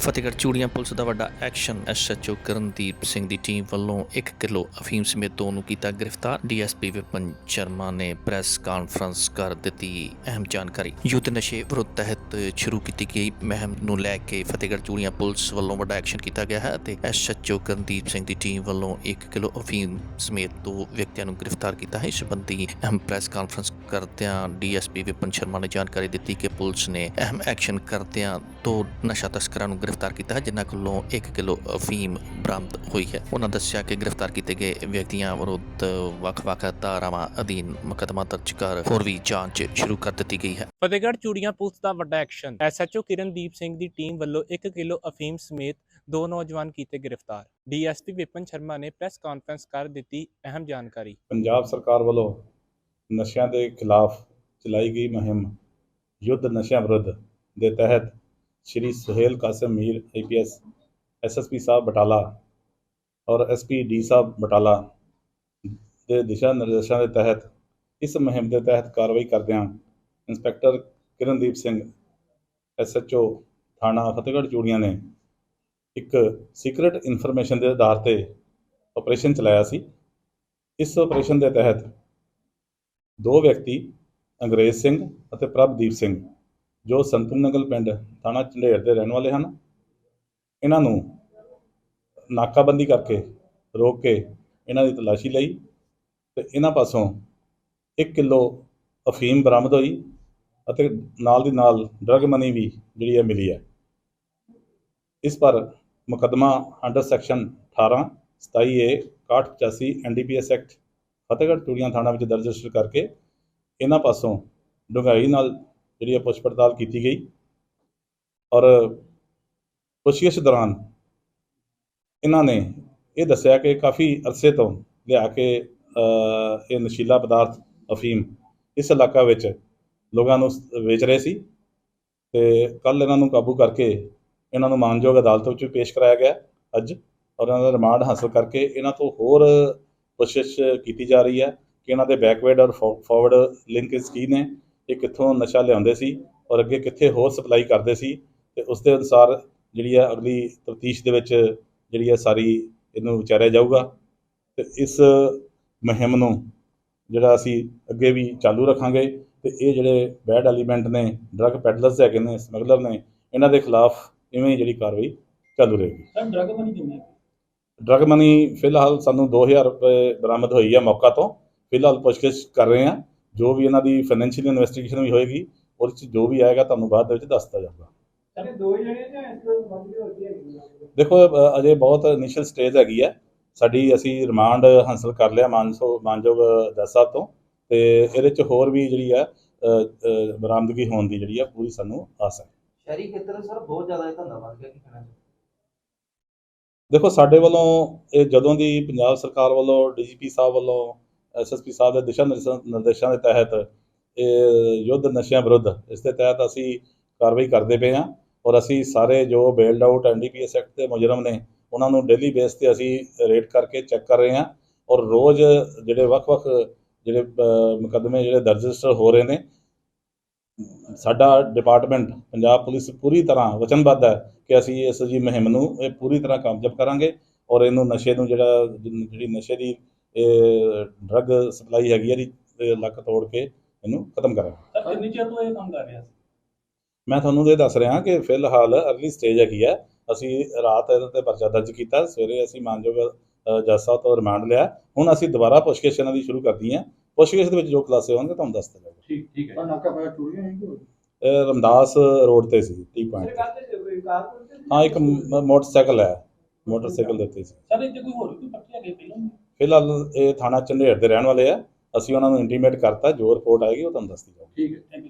Fatehgarh Churian police ਦਾ ਵੱਡਾ action. SHO Karandeep Singh ਦੀ ਟੀਮ ਵੱਲੋਂ 1 ਕਿਲੋ ਅਫੀਮ ਸਮੇਤ ਦੋ ਨੂੰ ਕੀਤਾ ਗ੍ਰਿਫਤਾਰ। ਡੀਐਸਪੀ ਵਿਪਨ ਸ਼ਰਮਾ ਨੇ ਪ੍ਰੈਸ ਕਾਨਫਰੰਸ ਕਰ ਦਿੱਤੀ। ਅਹਿਮ ਜਾਣਕਾਰੀ। ਯੁੱਧ ਨਸ਼ੇ ਵਿਰੁੱਧ ਤਹਿਤ ਸ਼ੁਰੂ ਕੀਤੀ ਗਈ ਮੁਹਿੰਮ ਨੂੰ ਲੈ ਕੇ ਫਤਿਹਗੜ੍ਹ ਚੂੜੀਆਂ ਪੁਲਿਸ ਵੱਲੋਂ ਵੱਡਾ ਐਕਸ਼ਨ ਕੀਤਾ ਗਿਆ ਹੈ ਅਤੇ ਐਸਐਚਓ ਕਰਨਦੀਪ ਸਿੰਘ ਦੀ ਟੀਮ ਵੱਲੋਂ 1 ਕਿਲੋ ਅਫੀਮ ਸਮੇਤ ਦੋ ਵਿਅਕਤੀਆਂ ਨੂੰ ਗ੍ਰਿਫਤਾਰ ਕੀਤਾ ਹੈ। ਇਸ ਸੰਬੰਧੀ ਅਹਿਮ ਪ੍ਰੈਸ ਕਾਨਫਰੰਸ ਕਰਦਿਆਂ ਡੀਐਸਪੀ ਵਿਪਨ ਸ਼ਰਮਾ ਨੇ ਜਾਣਕਾਰੀ ਦਿੱਤੀ ਕਿ ਪੁਲਿਸ ਨੇ ਅਹਿਮ ਐਕਸ਼ਨ ਕਰਦਿਆਂ ਦੋ ਨਸ਼ਾ ਤਸਕਰਾਂ ਨੂੰ ਗ੍ਰਿਫਤਾਰ ਕੀਤਾ ਹੈ ਜਿਨ੍ਹਾਂ ਕੋਲੋਂ 1 ਕਿਲੋ ਅਫੀਮ ਬਰਾਮਦ ਹੋਈ ਹੈ। ਉਹਨਾਂ ਦੱਸਿਆ ਕਿ ਗ੍ਰਿਫਤਾਰ ਕੀਤੇ ਗਏ ਵਿਅਕਤੀਆਂ ਵਿਰੁੱਧ ਵੱਖ-ਵੱਖ ਧਾਰਾਵਾਂ ਅਧੀਨ ਮੁਕੱਦਮਾ ਦਰਜ ਕਰ ਹੋਰ ਵੀ ਜਾਂਚ ਸ਼ੁਰੂ ਕਰ ਦਿੱਤੀ ਗਈ ਹੈ। ਫਤਿਹਗੜ੍ਹ ਚੂੜੀਆਂ ਪੁਲਿਸ ਦਾ ਵੱਡਾ ਐਕਸ਼ਨ। ਐਸਐਚਓ ਕਿਰਨਦੀਪ ਸਿੰਘ ਦੀ ਟੀਮ ਵੱਲੋਂ 1 ਕਿਲੋ ਅਫੀਮ ਸਮੇਤ ਦੋ ਨੌਜਵਾਨ ਕੀਤੇ ਗ੍ਰਿਫਤਾਰ। ਡੀਐਸਪੀ ਵਿਪਨ ਸ਼ਰਮਾ ਨੇ ਪ੍ਰੈਸ ਕਾਨਫਰੰਸ ਕਰ ਦਿੱਤੀ ਅਹਿਮ ਜਾਣਕਾਰੀ। ਪੰਜਾਬ ਸਰਕਾਰ ਵੱਲੋਂ ਨਸ਼ਿਆਂ ਦੇ ਖਿਲਾਫ ਚਲਾਈ ਗਈ ਮੁਹਿੰਮ ਯੁੱਧ ਨਸ਼ਿਆਂ ਵਿਰੁੱਧ ਦੇ ਤਹਿਤ ਸ਼੍ਰੀ ਸੁਹੇਲ ਕਾਸਿਮ ਮੀਰ ਆਈਪੀਐਸ ਐਸਐਸਪੀ ਸਾਹਿਬ ਬਟਾਲਾ ਔਰ ਐਸਪੀ ਡੀ ਸਾਹਿਬ ਬਟਾਲਾ ਦੇ ਦਿਸ਼ਾ ਨਿਰਦੇਸ਼ਾਂ ਦੇ ਤਹਿਤ ਇਸ ਮੁਹਿੰਮ ਦੇ ਤਹਿਤ ਕਾਰਵਾਈ ਕਰਦਿਆਂ ਇੰਸਪੈਕਟਰ ਕਿਰਨਦੀਪ ਸਿੰਘ ਐਸਐਚਓ ਥਾਣਾ ਫਤਿਹਗੜ੍ਹ ਚੂੜੀਆਂ ਨੇ ਇੱਕ ਸੀਕ੍ਰੀਟ ਇਨਫੋਰਮੇਸ਼ਨ ਦੇ ਆਧਾਰ ਤੇ ਆਪਰੇਸ਼ਨ ਚਲਾਇਆ ਸੀ ਇਸ ਆਪਰੇਸ਼ਨ ਦੇ ਤਹਿਤ ਦੋ ਵਿਅਕਤੀ ਅੰਗਰੇਜ਼ ਸਿੰਘ ਅਤੇ ਪ੍ਰਭਦੀਪ ਸਿੰਘ ਜੋ ਸੰਤਨ ਨਗਲ ਪਿੰਡ ਥਾਣਾ ਝੰਡੇਰ ਦੇ ਰਹਿਣ ਵਾਲੇ ਹਨ, ਇਹਨਾਂ ਨੂੰ ਨਾਕਾਬੰਦੀ ਕਰਕੇ ਰੋਕ ਕੇ ਇਹਨਾਂ ਦੀ ਤਲਾਸ਼ੀ ਲਈ ਤੇ ਇਹਨਾਂ ਪਾਸੋਂ 1 ਕਿਲੋ ਅਫੀਮ ਬਰਾਮਦ ਹੋਈ ਅਤੇ ਨਾਲ ਦੀ ਨਾਲ ਡਰਗ ਮਨੀ ਵੀ ਜਿਹੜੀ ਹੈ ਮਿਲੀ ਹੈ। ਇਸ ਪਰ ਮੁਕੱਦਮਾ under section 18 27 A 6185 NDPS act Fatehgarh Churian ਥਾਣਾ ਵਿੱਚ ਦਰਜ ਰਜਿਸਟਰ ਕਰਕੇ ਇਹਨਾਂ ਪਾਸੋਂ ਡੂੰਘਾਈ ਨਾਲ ਜਿਹੜੀ ਹੈ ਪੁੱਛ ਪੜਤਾਲ ਕੀਤੀ ਗਈ ਔਰ ਪੁੱਛਗਿੱਛ ਦੌਰਾਨ ਇਹਨਾਂ ਨੇ ਇਹ ਦੱਸਿਆ ਕਿ ਕਾਫੀ ਅਰਸੇ ਤੋਂ ਲਿਆ ਕੇ ਇਹ ਨਸ਼ੀਲਾ ਪਦਾਰਥ, ਅਫੀਮ ਇਸ ਇਲਾਕਾ ਵਿੱਚ ਲੋਕਾਂ ਨੂੰ ਵੇਚ ਰਹੇ ਸੀ ਤੇ ਕੱਲ ਇਹਨਾਂ ਨੂੰ ਕਾਬੂ ਕਰਕੇ ਇਹਨਾਂ ਨੂੰ ਮਾਨਯੋਗ ਅਦਾਲਤ ਵਿੱਚ ਪੇਸ਼ ਕਰਾਇਆ ਗਿਆ ਅੱਜ ਔਰ ਇਹਨਾਂ ਦਾ ਰਿਮਾਂਡ ਹਾਸਲ ਕਰਕੇ ਇਹਨਾਂ ਤੋਂ ਹੋਰ ਕੋਸ਼ਿਸ਼ ਕੀਤੀ ਜਾ ਰਹੀ ਹੈ ਕਿ ਇਹਨਾਂ ਦੇ ਬੈਕਵਰਡ ਔਰ ਫਾਰਵਰਡ ਲਿੰਕਸ ਕੀ ਨੇ ਇਹ ਕਿੱਥੋਂ ਨਸ਼ਾ ਲਿਆਉਂਦੇ ਸੀ ਔਰ ਅੱਗੇ ਕਿੱਥੇ ਹੋਰ ਸਪਲਾਈ ਕਰਦੇ ਸੀ ਤੇ ਉਸ ਦੇ ਅਨੁਸਾਰ ਜਿਹੜੀ ਹੈ ਅਗਲੀ ਤਫਤੀਸ਼ ਦੇ ਵਿੱਚ ਜਿਹੜੀ ਹੈ ਸਾਰੀ ਇਹਨੂੰ ਵਿਚਾਰਿਆ ਜਾਊਗਾ। ਤੇ ਇਸ ਮੁਹਿੰਮ ਨੂੰ ਜਿਹੜਾ ਅਸੀਂ ਅੱਗੇ ਵੀ ਚਾਲੂ ਰੱਖਾਂਗੇ ਤੇ ਇਹ ਜਿਹੜੇ ਬੈਡ ਐਲੀਮੈਂਟ ਨੇ ਡਰੱਗ ਪੈਡਲਰਸ ਹੈਗੇ ਨੇ ਸਮਗਲਰ ਨੇ ਇਹਨਾਂ ਦੇ ਖਿਲਾਫ ਇਵੇਂ ਜਿਹੜੀ ਕਾਰਵਾਈ ਚਾਲੂ ਰਹੇਗੀ। ਸਰ ਡਰਗ ਮਨੀ ਕਿੰਨੇ ਡਰਗ ਮਨੀ ਫਿਲਹਾਲ ਸਾਨੂੰ 2000 ਰੁਪਏ ਬਰਾਮਦ ਹੋਈ ਹੈ ਮੌਕਾ ਤੋਂ। ਫਿਲਹਾਲ ਪੁੱਛਗਿੱਛ ਕਰ ਰਹੇ ਹਾਂ। ਜੋ ਵੀ ਇਹਨਾਂ ਦੀ ਫਾਈਨੈਂਸ਼ੀਅਲ ਇਨਵੈਸਟੀਗੇਸ਼ਨ ਵੀ ਹੋਏਗੀ ਉਹਦੇ ਚ ਜੋ ਵੀ ਆਏਗਾ ਤੁਹਾਨੂੰ ਬਾਅਦ ਦੇ ਵਿੱਚ ਦੱਸ ਦਿੱਤਾ ਜਾਊਗਾ। ਸਰ ਇਹ ਦੋ ਹੀ ਜਣੇ ਜਾਂ ਇਸ ਤੋਂ ਵੱਧ ਵੀ ਹੋਤੀ ਹੈਗੀ ਦੇਖੋ ਅਜੇ ਬਹੁਤ ਇਨੀਸ਼ੀਅਲ ਸਟੇਜ ਹੈਗੀ ਹੈ ਸਾਡੀ ਅਸੀਂ ਰਿਮਾਂਡ ਹਾਸਲ ਕਰ ਲਿਆ ਮਾਨਸੋ ਮਾਨਯੋਗ ਜੱਜ ਸਾਹਿਬ ਤੋਂ। ਤੇ ਇਹਦੇ ਚ ਹੋਰ ਵੀ ਜਿਹੜੀ ਅ, ਬਰਾਮਦਗੀ ਹੋਣ ਦੀ ਜਿਹੜੀ ਹੈ ਪੂਰੀ ਸਾਨੂੰ ਆਸ ਹੈ। ਸ਼ਹਿਰੀ ਖੇਤਰ ਸਰ ਬਹੁਤ ਜ਼ਿਆਦਾ ਇਹ ਧੰਦਾ ਵੱਧ ਗਿਆ ਕੀ ਕਹਿਣਾ ਚਾਹੁੰਦੇ ਦੇਖੋ ਸਾਡੇ ਵੱਲੋਂ ਇਹ ਜਦੋਂ ਦੀ ਪੰਜਾਬ ਸਰਕਾਰ ਵੱਲੋਂ ਡੀਜੀਪੀ ਸਾਹਿਬ ਵੱਲੋਂ ਐਸਐਸਪੀ ਸਾਹਿਬ ਦੇ ਦਿਸ਼ਾ ਨਿਰਦੇਸ਼ਾਂ- ਨਿਰਦੇਸ਼ਾਂ ਦੇ ਤਹਿਤ ਇਹ ਯੁੱਧ ਨਸ਼ਿਆਂ ਵਿਰੁੱਧ ਇਸ ਦੇ ਤਹਿਤ ਅਸੀਂ ਕਾਰਵਾਈ ਕਰਦੇ ਪਏ ਹਾਂ ਔਰ ਅਸੀਂ ਸਾਰੇ ਜੋ ਬੇਲਡ ਆਊਟ ਐਨਡੀਪੀਐਸ ਐਕਟ ਦੇ ਮੁਜਰਮ ਨੇ ਉਹਨਾਂ ਨੂੰ ਡੇਲੀ ਬੇਸ ਤੇ ਅਸੀਂ ਰੇਟ ਕਰਕੇ ਚੈੱਕ ਕਰ ਰਹੇ ਹਾਂ ਔਰ ਰੋਜ਼ ਜਿਹੜੇ ਵੱਖ-ਵੱਖ ਜਿਹੜੇ ਅ, ਮੁਕੱਦਮੇ ਜਿਹੜੇ ਦਰਜ ਰਜਿਸਟਰ ਹੋ ਰਹੇ ਨੇ ਸਾਡਾ ਡਿਪਾਰਟਮੈਂਟ ਪੰਜਾਬ ਪੁਲਿਸ ਪੂਰੀ ਤਰ੍ਹਾਂ ਵਚਨਬੱਧ ਹੈ ਕਿ ਅਸੀਂ ਇਸ ਜੀ ਮੁਹਿੰਮ ਨੂੰ ਇਹ ਪੂਰੀ ਤਰ੍ਹਾਂ ਕਾਮਯਾਬ ਕਰਾਂਗੇ ਔਰ ਇਹਨੂੰ ਨਸ਼ੇ ਨੂੰ ਜਿਹੜਾ ਜਿਹੜੀ ਨਸ਼ੇ ਦੀ ਇਹ ਡਰੱਗ ਸਪਲਾਈ ਹੈਗੀ ਇਹਦੀ ਇਹ ਲੱਕ ਤੋੜ ਕੇ ਇਹਨੂੰ ਖਤਮ ਕਰਾਂਗੇ। ਸਰ ਕਿੰਨੀ ਚਿਰ ਤੋਂ ਇਹ ਕੰਮ ਕਰ ਰਿਹਾ ਸੀ? ਮੈਂ ਤੁਹਾਨੂੰ ਇਹ ਦੱਸ ਰਿਹਾ ਕਿ ਫਿਲਹਾਲ ਅਰਲੀ ਸਟੇਜ ਹੈਗੀ ਹੈ ਅਸੀਂ ਰਾਤ ਇਹਦੇ ਤੇ ਪਰਚਾ ਦਰਜ ਕੀਤਾ। ਸਵੇਰੇ ਅਸੀਂ ਮਾਨਯੋਗ ਜੱਜ ਸਾਹਿਬ ਤੋਂ ਰਿਮਾਂਡ ਲਿਆ। ਹੁਣ ਅਸੀਂ ਦੁਬਾਰਾ ਪੁੱਛਗਿੱਛ ਇਹਨਾਂ ਦੀ ਸ਼ੁਰੂ ਕਰਦੀ ਹਾਂ। ਪੁੱਛਗਿੱਛ ਦੇ ਵਿੱਚ ਜੋ ਖੁਲਾਸੇ ਹੋਣਗੇ ਤੁਹਾਨੂੰ ਦੱਸ ਦਿਆਂਗੇ ਠੀਕ ਠੀਕ ਪਰ ਨਾਕਾ ਪਾਇਆ ਚੂੜੀਆਂ ਹੈ ਕਿ ਇਹ ਰਮਦਾਸ ਰੋਡ ਤੇ ਸੀ ਟੀ ਪੁਆਇੰਟ ਹਾਂ ਇੱਕ ਮੋਟਰਸਾਈਕਲ ਹੈ। ਮੋਟਰਸਾਈਕਲ ਦੇ ਉੱਤੇ ਸੀ। ਸਰ ਇਹ 'ਚ ਕੋਈ ਹੋਰ ਵੀ ਕੋਈ ਪੱਕੇ ਹੈਗੇ ਪਹਿਲਾਂ? ਫਿਲਹਾਲ ਇਹ ਥਾਣਾ ਝੰਡੇਰ ਦੇ ਰਹਿਣ ਵਾਲੇ ਆ। ਅਸੀਂ ਉਹਨਾਂ ਨੂੰ ਇੰਟੀਮੇਟ ਕਰਤਾ, ਜੋ ਰਿਪੋਰਟ ਆਏਗੀ ਉਹ ਤੁਹਾਨੂੰ ਦੱਸ ਦਿੱਤੀ ਜਾਊਗੀ। ਠੀਕ ਹੈ ਥੈਂਕ ਯੂ